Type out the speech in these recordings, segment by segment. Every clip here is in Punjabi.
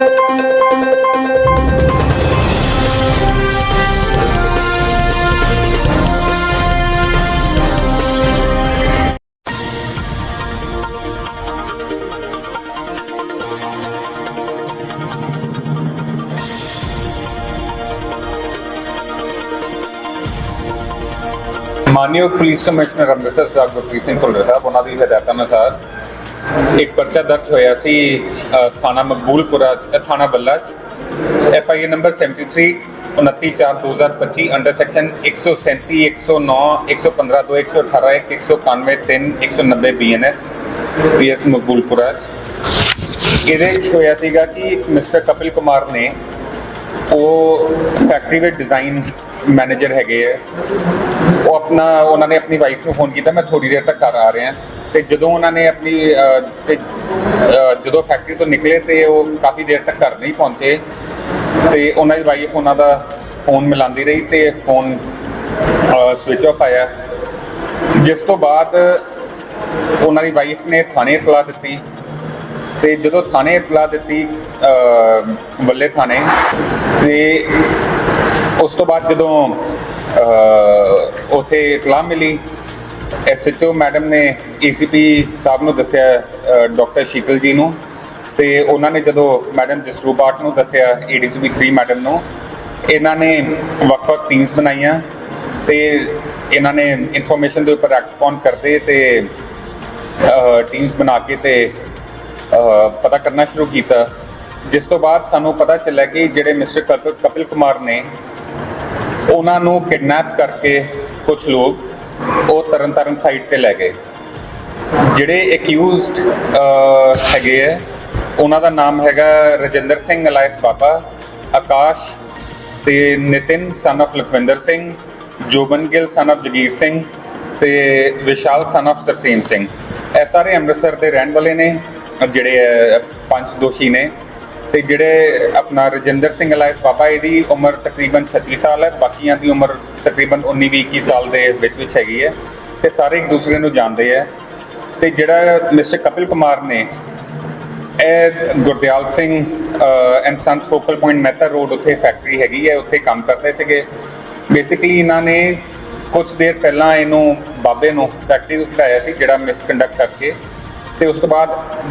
ਮਾਨਯੋਗ ਪੁਲਿਸ ਕਮਿਸ਼ਨਰ ਅੰਮ੍ਰਿਤਸਰ ਸਾਹਿਬ ਗੁਰਪ੍ਰੀਤ ਸਿੰਘ ਭੁੱਲਰ ਸਾਹਿਬ, ਉਹਨਾਂ ਦੀ ਹਦਾਇਤਾਂ ਅਨੁਸਾਰ ਇੱਕ ਪਰਚਾ ਦਰਜ ਹੋਇਆ ਸੀ ਥਾਣਾ ਮਕਬੂਲਪੁਰਾ ਥਾਣਾ ਬੱਲਾ ਚ। F I number 73 29/4/2025 under section 137 109 115 ਤੋਂ 118 191 3 190 ਬੀਐਨਐਸ ਪੀਐਸ ਮਕਬੂਲਪੁਰਾ ਚ। ਇਹਦੇ ਚ ਹੋਇਆ ਸੀਗਾ ਕਿ ਮਿਸਟਰ ਕਪਿਲ ਕੁਮਾਰ ਨੇ, ਉਹ ਫੈਕਟਰੀ ਵਿੱਚ ਡਿਜ਼ਾਈਨ ਮੈਨੇਜਰ ਹੈਗੇ ਆ। ਉਹ ਆਪਣਾ, ਉਹਨਾਂ ਨੇ ਆਪਣੀ ਵਾਈਫ ਨੂੰ ਫੋਨ ਕੀਤਾ, ਮੈਂ ਥੋੜੀ ਦੇਰ ਤੱਕ ਘਰ ਆ ਰਿਹਾ। ਤੇ ਜਦੋਂ ਉਹਨਾਂ ਨੇ ਆਪਣੀ ਅਹ, ਤੇ, ਅਹ, ਜਦੋਂ ਫੈਕਟਰੀ ਤੋਂ ਨਿਕਲੇ ਤੇ ਉਹ ਕਾਫੀ ਦੇਰ ਤੱਕ ਘਰ ਨਹੀਂ ਪਹੁੰਚੇ ਤੇ ਉਹਨਾਂ ਦੀ ਵਾਈਫ ਉਹਨਾਂ ਦਾ ਫੋਨ ਮਿਲਾਉਂਦੀ ਰਹੀ ਤੇ ਫੋਨ ਸਵਿਚ ਆਫ ਆਇਆ। ਜਿਸ ਤੋਂ ਬਾਅਦ ਉਹਨਾਂ ਦੀ ਵਾਈਫ ਨੇ ਥਾਣੇ ਇਤਲਾਹ ਦਿੱਤੀ। ਤੇ ਜਦੋਂ ਥਾਣੇ ਇਤਲਾਹ ਦਿੱਤੀ ਅਹ, ਵੱਲੇ ਥਾਣੇ ਤੇ ਉਸ ਤੋਂ ਬਾਅਦ ਜਦੋਂ ਅਹ, ਉੱਥੇ ਇਤਲਾਹ ਮਿਲੀ ਐਸਐਚਓ ਮੈਡਮ ਨੇ ਏਸੀਪੀ ਸਾਹਿਬ ਨੂੰ ਦੱਸਿਆ ਡਾਕਟਰ ਸ਼ੀਤਲ ਜੀ ਨੂੰ ਤੇ ਉਹਨਾਂ ਨੇ ਜਦੋਂ ਮੈਡਮ ਜਸਰੂਪਾਟ ਨੂੰ ਦੱਸਿਆ ਏਡੀਸੀਪੀ 3 ਮੈਡਮ ਨੂੰ, ਇਹਨਾਂ ਨੇ ਵੱਖ-ਵੱਖ ਟੀਮਸ ਬਣਾਈਆਂ ਤੇ ਇਹਨਾਂ ਨੇ ਇਨਫੋਰਮੇਸ਼ਨ ਦੇ ਉੱਪਰ ਐਕਟ ਕਰਦੇ ਤੇ ਟੀਮਸ ਬਣਾ ਕੇ ਤੇ ਪਤਾ ਕਰਨਾ ਸ਼ੁਰੂ ਕੀਤਾ। ਜਿਸ ਤੋਂ ਬਾਅਦ ਸਾਨੂੰ ਪਤਾ ਚੱਲਿਆ ਕਿ ਜਿਹੜੇ ਮਿਸਟਰ ਕਪਿਲ ਕਪਿਲ ਕੁਮਾਰ ਨੇ, ਉਹਨਾਂ ਨੂੰ ਕਿਡਨੈਪ ਕਰਕੇ ਕੁਝ ਲੋਕ ਉਹ ਤਰਨਤਾਰਨ ਸਾਈਡ ਤੇ ਲੈ ਗਏ। ਜਿਹੜੇ ਅਕਿਊਜ਼ਡ ਹੈਗੇ ਆ, ਉਹਨਾਂ ਦਾ ਨਾਮ ਹੈਗਾ ਰਜਿੰਦਰ ਸਿੰਘ ਅਲਾਇਸ ਬਾਬਾ, ਆਕਾਸ਼ ਤੇ ਨਿਤਿਨ ਸਨ of Lakhwinder Singh, Joban Gill son of Jagir Singh ਤੇ ਵਿਸ਼ਾਲ ਸਨ of ਤਰਸੀਮ ਸਿੰਘ। ਇਹ ਸਾਰੇ ਅੰਮ੍ਰਿਤਸਰ ਦੇ ਰਹਿਣ ਵਾਲੇ ਨੇ, ਜਿਹੜੇ ਪੰਜ ਦੋਸ਼ੀ ਨੇ। ਤੇ ਜਿਹੜੇ ਆਪਣਾ ਰਜਿੰਦਰ ਸਿੰਘ ਅਲਾਇਸ ਬਾਬਾ ਇਹਦੀ ਉਮਰ ਤਕਰੀਬਨ 36 ਸਾਲ ਹੈ, ਬਾਕੀਆਂ ਦੀ ਉਮਰ ਤਕਰੀਬਨ 19 21 ਸਾਲ ਦੇ ਵਿੱਚ ਵਿੱਚ ਹੈਗੀ ਹੈ ਤੇ ਸਾਰੇ ਇੱਕ ਦੂਸਰੇ ਨੂੰ ਜਾਣਦੇ ਆ ਤੇ ਜਿਹੜਾ ਮਿਸਟਰ ਕਪਿਲ ਕੁਮਾਰ ਨੇ, ਇਹ Gurdial Singh and sons focal point ਮੈਥਰ road ਉੱਥੇ ਫੈਕਟਰੀ ਹੈਗੀ ਹੈ, ਉੱਥੇ ਕੰਮ ਕਰਦੇ ਸੀਗੇ। ਬੇਸਿਕਲੀ ਇਹਨਾਂ ਨੇ ਕੁਝ ਦੇਰ ਪਹਿਲਾਂ ਇਹਨੂੰ ਬਾਬੇ ਨੂੰ ਫੈਕਟਰੀ ਤੋਂ ਖੜਾਇਆ ਸੀ, ਜਿਹੜਾ ਮਿਸਕੰਡਕਟ ਕਰਕੇ ਤੇ ਉਸ ਤੋਂ ਬਾਅਦ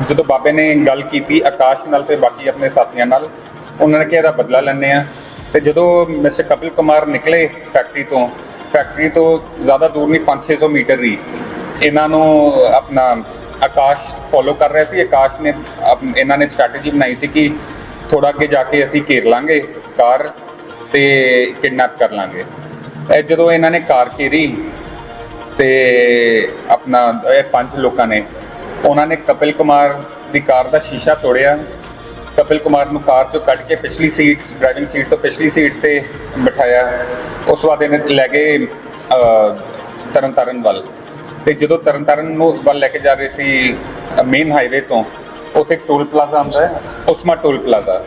ਜਦੋਂ ਬਾਬੇ ਨੇ ਗੱਲ ਕੀਤੀ ਆਕਾਸ਼ ਨਾਲ ਤੇ ਬਾਕੀ ਆਪਣੇ ਸਾਥੀਆਂ ਨਾਲ, ਉਹਨਾਂ ਨੇ ਕਿਹਾ ਇਹਦਾ ਬਦਲਾ ਲੈਣੇ ਆ ਤੇ ਜਦੋਂ ਮਿਸਟਰ ਕਪਿਲ ਕੁਮਾਰ ਨਿਕਲੇ ਫੈਕਟਰੀ ਤੋਂ ਫੈਕਟਰੀ ਤੋਂ ਜ਼ਿਆਦਾ ਦੂਰ ਨਹੀਂ 5-600 ਮੀਟਰ ਦੀ, ਇਹਨਾਂ ਨੂੰ ਆਪਣਾ ਆਕਾਸ਼ ਫੋਲੋ ਕਰ ਰਿਹਾ ਸੀ। ਆਕਾਸ਼ ਨੇ ਇਹਨਾਂ ਨੇ ਸਟ੍ਰੈਟਜੀ ਬਣਾਈ ਸੀ ਕਿ ਥੋੜਾ ਅੱਗੇ ਜਾ ਕੇ ਅਸੀਂ ਘੇਰ ਲਾਂਗੇ ਕਾਰ ਤੇ ਕਿਡਨੈਪ ਕਰ ਲਾਂਗੇ। ਇਹ ਜਦੋਂ ਇਹਨਾਂ ਨੇ ਕਾਰ ਘੇਰੀ ਤੇ ਆਪਣਾ, ਇਹ ਪੰਜ ਲੋਕਾਂ ਨੇ ਉਹਨਾਂ ਨੇ ਕਪਿਲ ਕੁਮਾਰ ਦੀ ਕਾਰ ਦਾ ਸ਼ੀਸ਼ਾ ਤੋੜਿਆ। ਕਪਿਲ ਕੁਮਾਰ ਨੂੰ ਕਾਰ ਤੋਂ ਕੱਢ ਕੇ ਪਿਛਲੀ ਸੀਟ, ਡਰਾਈਵਿੰਗ ਸੀਟ ਤੋਂ ਪਿਛਲੀ ਸੀਟ ਤੇ ਬਿਠਾਇਆ। ਉਸ ਤੋਂ ਬਾਅਦ ਇਹਨੇ ਲੈ ਗਏ ਤਰਨਤਾਰਨ ਵੱਲ। ਤੇ ਜਦੋਂ ਤਰਨਤਾਰਨ ਨੂੰ ਵੱਲ ਲੈ ਕੇ ਜਾ ਰਹੇ ਸੀ ਮੇਨ ਹਾਈਵੇ ਤੋਂ, ਉੱਥੇ ਟੋਲ ਪਲਾਜ਼ਾ ਆਉਂਦਾ ਹੈ, ਉਸਮਾ ਟੋਲ ਪਲਾਜ਼ਾ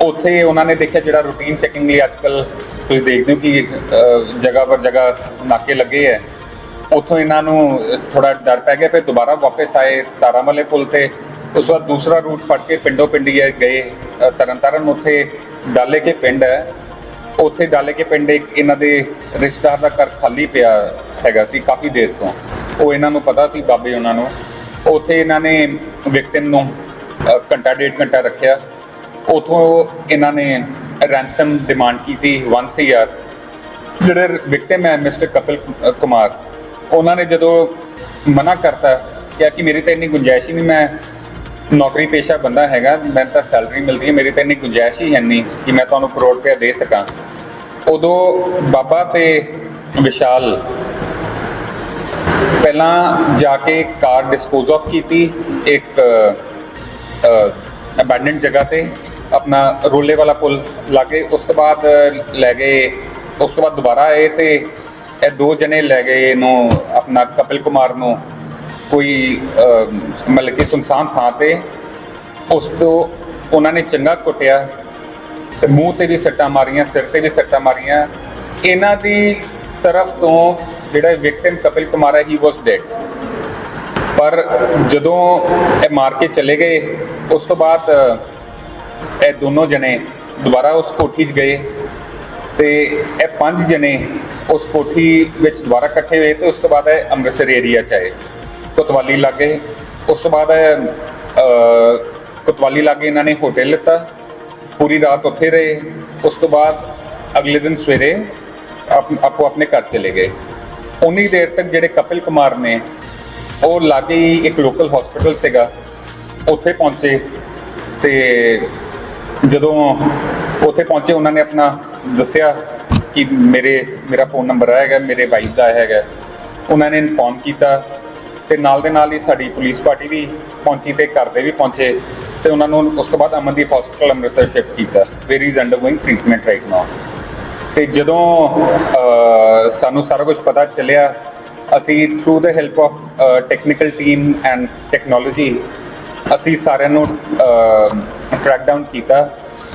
ਉੱਥੇ ਉਹਨਾਂ ਨੇ ਦੇਖਿਆ ਜਿਹੜਾ ਰੂਟੀਨ ਚੈਕਿੰਗ ਲਈ ਅੱਜਕੱਲ ਤੁਸੀਂ ਦੇਖਦੇ ਹੋ ਕਿ ਜਗ੍ਹਾ ਪਰ ਜਗ੍ਹਾ ਨਾਕੇ ਲੱਗੇ ਹੈ। ਉੱਥੋਂ ਇਹਨਾਂ ਨੂੰ ਥੋੜਾ ਡਰ ਪੈ ਗਿਆ ਫਿਰ ਦੁਬਾਰਾ ਵਾਪਸ ਆਏ ਤਾਰਾਂ ਵਾਲੇ ਪੁਲ ਤੇ। ਉਸ ਤੋਂ ਬਾਅਦ ਦੂਸਰਾ ਰੂਟ ਫੜ ਕੇ ਪਿੰਡੋ ਪਿੰਡੀ ਗਏ ਅਹ, ਤਰਨਤਾਰਨ। ਉੱਥੇ ਡਾਲੇ ਕੇ ਪਿੰਡ ਹੈ। ਉੱਥੇ ਡਾਲੇ ਕੇ ਪਿੰਡ ਇੱਕ ਇਹਨਾਂ ਦੇ ਰਿਸ਼ਤੇਦਾਰ ਦਾ ਘਰ ਖਾਲੀ ਪਿਆ ਹੈਗਾ ਸੀ ਕਾਫੀ ਦੇਰ ਤੋਂ। ਉਹ ਇਹਨਾਂ ਨੂੰ ਪਤਾ ਸੀ ਬਾਬੇ ਉਹਨਾਂ ਨੂੰ। ਉੱਥੇ ਇਹਨਾਂ ਨੇ ਵਿਕਟਿਮ ਨੂੰ ਘੰਟਾ ਡੇਢ ਘੰਟਾ ਰੱਖਿਆ। ਉਥੋਂ ਇਹਨਾਂ ਨੇ ਰੈਂਸਮ ਡਿਮਾਂਡ ਕੀਤੀ 1 ਸੀਆਰ ਜਿਹੜੇ ਵਿਕਟਿਮ ਹੈ ਮਿਸਟਰ ਕਪਿਲ ਕੁਮਾਰ। ਉਹਨਾਂ ਨੇ ਜਦੋਂ ਮਨਾ ਕਰਤਾ, ਕਿਹਾ ਕਿ ਮੇਰੀ ਤਾਂ ਇੰਨੀ ਗੁੰਜਾਇਸ਼ ਹੀ ਨਹੀਂ, ਮੈਂ ਨੌਕਰੀ ਪੇਸ਼ਾ ਬੰਦਾ ਹੈਗਾ, ਮੈਨੂੰ ਤਾਂ ਸੈਲਰੀ ਮਿਲਦੀ ਹੈ, ਮੇਰੀ ਤਾਂ ਇੰਨੀ ਗੁੰਜਾਇਸ਼ ਹੀ ਹੈ ਨਹੀਂ ਕਿ ਮੈਂ ਤੁਹਾਨੂੰ ਕਰੋੜ ਰੁਪਏ ਦੇ ਸਕਾਂ। ਉਦੋਂ ਬਾਬਾ ਤੇ ਵਿਸ਼ਾਲ ਪਹਿਲਾਂ ਜਾ ਕੇ ਕਾਰ ਡਿਸਪੋਜ਼ ਆਫ ਕੀਤੀ, ਇੱਕ ਅਬੈਂਡਨਡ ਜਗ੍ਹਾ ਤੇ, ਆਪਣਾ ਰੋਲੇ ਵਾਲਾ ਪੁਲ ਲਾਗੇ, ਉਸ ਤੋਂ ਬਾਅਦ ਲੈ ਗਏ, ਉਸ ਤੋਂ ਬਾਅਦ ਦੁਬਾਰਾ ਆਏ ਤੇ ਇਹ ਦੋ ਜਣੇ ਲੈ ਗਏ ਇਹਨੂੰ, ਆਪਣਾ ਕਪਿਲ ਕੁਮਾਰ ਨੂੰ ਕੋਈ ਮਤਲਬ ਕਿ ਸੁਨਸਾਨ ਥਾਂ ਤੇ। ਉਸ ਤੋਂ ਉਹਨਾਂ ਨੇ ਚੰਗਾ ਕੁੱਟਿਆ ਤੇ ਮੂੰਹ ਤੇ ਵੀ ਸੱਟਾਂ ਮਾਰੀਆਂ, ਸਿਰ ਤੇ ਵੀ ਸੱਟਾਂ ਮਾਰੀਆਂ। ਇਹਨਾਂ ਦੀ ਤਰਫ ਤੋਂ ਜਿਹੜਾ ਵਿਕਟਿਮ ਕਪਿਲ ਕੁਮਾਰ ਹੈ ਹੀ ਵਾਸ ਡੈਡ ਪਰ ਜਦੋਂ ਇਹ ਮਾਰ ਕੇ ਚਲੇ ਗਏ, ਉਸ ਤੋਂ ਬਾਅਦ ਇਹ ਦੋਨੋਂ ਜਣੇ ਦੁਬਾਰਾ ਉਸ ਕੋਠੀ 'ਚ ਗਏ ਤੇ ਇਹ ਪੰਜ ਜਣੇ ਉਸ ਕੋਠੀ ਵਿੱਚ ਦੁਬਾਰਾ ਇਕੱਠੇ ਹੋਏ ਤੇ ਉਸ ਤੋਂ ਬਾਅਦ ਇਹ ਅੰਮ੍ਰਿਤਸਰ ਏਰੀਆ 'ਚ ਆਏ। ਕੋਤਵਾਲੀ ਲਾਗੇ। ਉਸ ਤੋਂ ਬਾਅਦ ਇਹ, ਅਹ, ਕੋਤਵਾਲੀ ਲਾਗੇ ਇਹਨਾਂ ਨੇ ਹੋਟਲ ਲਿੱਤਾ। ਪੂਰੀ ਰਾਤ ਉੱਥੇ ਰਹੇ। ਉਸ ਤੋਂ ਬਾਅਦ ਅਗਲੇ ਦਿਨ ਸਵੇਰੇ ਆਪ- ਆਪੋ ਆਪਣੇ ਘਰ ਚਲੇ ਗਏ। ਉਨੀ ਦੇਰ ਤੱਕ ਜਿਹੜੇ ਕਪਿਲ ਕੁਮਾਰ ਨੇ ਉਹ ਲਾਗੇ ਇੱਕ ਲੋਕਲ ਹਸਪੀਟਲ ਸੀਗਾ। ਉੱਥੇ ਪਹੁੰਚੇ ਤੇ ਜਦੋਂ ਉੱਥੇ ਪਹੁੰਚੇ ਉਹਨਾਂ ਨੇ ਆਪਣਾ ਦੱਸਿਆ ਕਿ ਮੇਰੇ, ਮੇਰਾ ਫੋਨ ਨੰਬਰ ਹੈਗਾ, ਮੇਰੇ ਵਾਈਫ ਦਾ ਹੈਗਾ। ਉਹਨਾਂ ਨੇ ਇਨਫੋਰਮ ਕੀਤਾ ਤੇ ਨਾਲ ਦੇ ਨਾਲ ਹੀ ਸਾਡੀ ਪੁਲਿਸ ਪਾਰਟੀ ਵੀ ਪਹੁੰਚੀ ਤੇ ਘਰ ਦੇ ਵੀ ਪਹੁੰਚੇ ਤੇ ਉਹਨਾਂ ਨੂੰ ਉਸ ਤੋਂ ਬਾਅਦ ਅਮਨਦੀਪ ਹਸਪੀਟਲ ਅੰਮ੍ਰਿਤਸਰ ਸ਼ਿਫਟ ਕੀਤਾ। Where is undergoing treatment right now ਤੇ ਜਦੋਂ ਸਾਨੂੰ ਸਾਰਾ ਕੁਝ ਪਤਾ ਚੱਲਿਆ, ਅਸੀਂ through the help of technical team and technology ਅਸੀਂ ਸਾਰਿਆਂ ਨੂੰ ਟਰੈਕ ਡਾਊਨ ਕੀਤਾ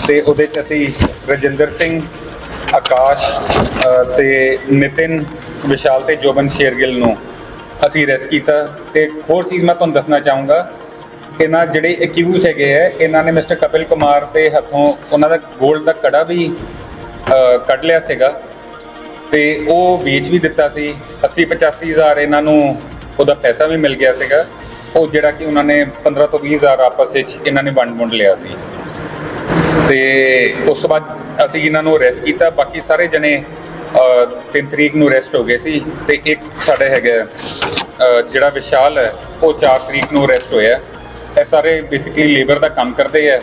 ਤੇ ਉਹਦੇ ਚ ਅਸੀਂ ਰਜਿੰਦਰ ਸਿੰਘ ਆਕਾਸ਼ ਅਹ, ਤੇ ਨਿਤਿਨ ਵਿਸ਼ਾਲ ਤੇ ਜੋਬਨ ਸ਼ੇਰਗਿੱਲ ਨੂੰ ਅਸੀਂ ਅਰੈਸਟ ਕੀਤਾ। ਤੇ ਹੋਰ ਚੀਜ਼ ਮੈਂ ਤੁਹਾਨੂੰ ਦੱਸਣਾ ਚਾਹੂੰਗਾ ਇਹਨਾਂ ਜਿਹੜੇ ਐਕਿਊਜ਼ ਹੈਗੇ ਆ ਇਹਨਾਂ ਨੇ ਮਿਸਟਰ ਕਪਿਲ ਕੁਮਾਰ ਦੇ ਹੱਥੋਂ ਉਹਨਾਂ ਦਾ 골ਡ ਦਾ ਕੜਾ ਵੀ ਕੱਢ ਲਿਆ ਸੀਗਾ। ਤੇ ਉਹ ਵੇਚ ਵੀ ਦਿੱਤਾ ਸੀ। 80 85 ਹਜ਼ਾਰ ਇਹਨਾਂ ਨੂੰ ਉਹਦਾ ਪੈਸਾ ਵੀ ਮਿਲ ਗਿਆ ਸੀਗਾ। ਉਹ ਜਿਹੜਾ ਕਿ ਉਹਨਾਂ ਨੇ 15 ਤੋਂ 20 ਹਜ਼ਾਰ ਆਪਸ ਵਿੱਚ ਇਹਨਾਂ ਨੇ ਵੰਡ ਵੰਡ ਲਿਆ ਸੀ। ਤੇ ਉਸ ਤੋਂ ਬਾਅਦ ਅਸੀਂ ਇਹਨਾਂ ਨੂੰ ਅਰੈਸਟ ਕੀਤਾ, ਬਾਕੀ ਸਾਰੇ ਜਣੇ ਤਿੰਨ ਤਰੀਕ ਨੂੰ ਅਰੈਸਟ ਹੋ ਗਏ ਸੀ ਤੇ ਇੱਕ ਸਾਡੇ ਹੈਗਾ ਜਿਹੜਾ ਵਿਸ਼ਾਲ ਹੈ, ਉਹ 4 ਤਰੀਕ ਨੂੰ ਅਰੈਸਟ ਹੋਇਆ ਇਹ ਸਾਰੇ ਬੇਸਿਕਲੀ ਲੇਬਰ ਦਾ ਕੰਮ ਕਰਦੇ ਆ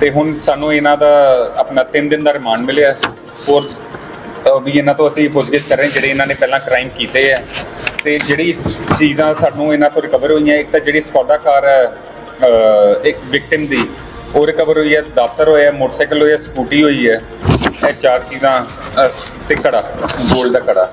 ਤੇ ਹੁਣ ਸਾਨੂੰ ਇਹਨਾਂ ਦਾ ਆਪਣਾ 3 ਦਿਨ ਦਾ ਰਿਮਾਂਡ ਮਿਲਿਆ। ਔਰ ਵੀ ਇਹਨਾਂ ਤੋਂ ਅਸੀਂ ਪੁੱਛਗਿੱਛ ਕਰ ਰਹੇ ਜਿਹੜੇ ਇਹਨਾਂ ਨੇ ਪਹਿਲਾਂ ਕ੍ਰਾਈਮ ਕੀਤੇ ਆ। ਤੇ ਜਿਹੜੀ ਚੀਜ਼ਾਂ ਸਾਨੂੰ ਇਹਨਾਂ ਤੋਂ ਰਿਕਵਰ ਹੋਈਆਂ, ਇੱਕ ਤਾਂ ਜਿਹੜੀ ਸਕੋਡਾ ਕਾਰ ਹੈ ਇੱਕ ਵਿਕਟਿਮ ਦੀ ਉਹ ਰਿਕਵਰ ਹੋਈ ਹੈ ਦਾਤਰ ਹੋਇਆ ਮੋਟਰਸਾਈਕਲ ਹੋਇਆ ਸਕੂਟੀ ਹੋਈ ਹੈ ਇਹ ਚਾਰ ਚੀਜ਼ਾਂ ਅਹ, ਤੇ ਕੜਾ ਗੋਲਡ ਦਾ ਕੜਾ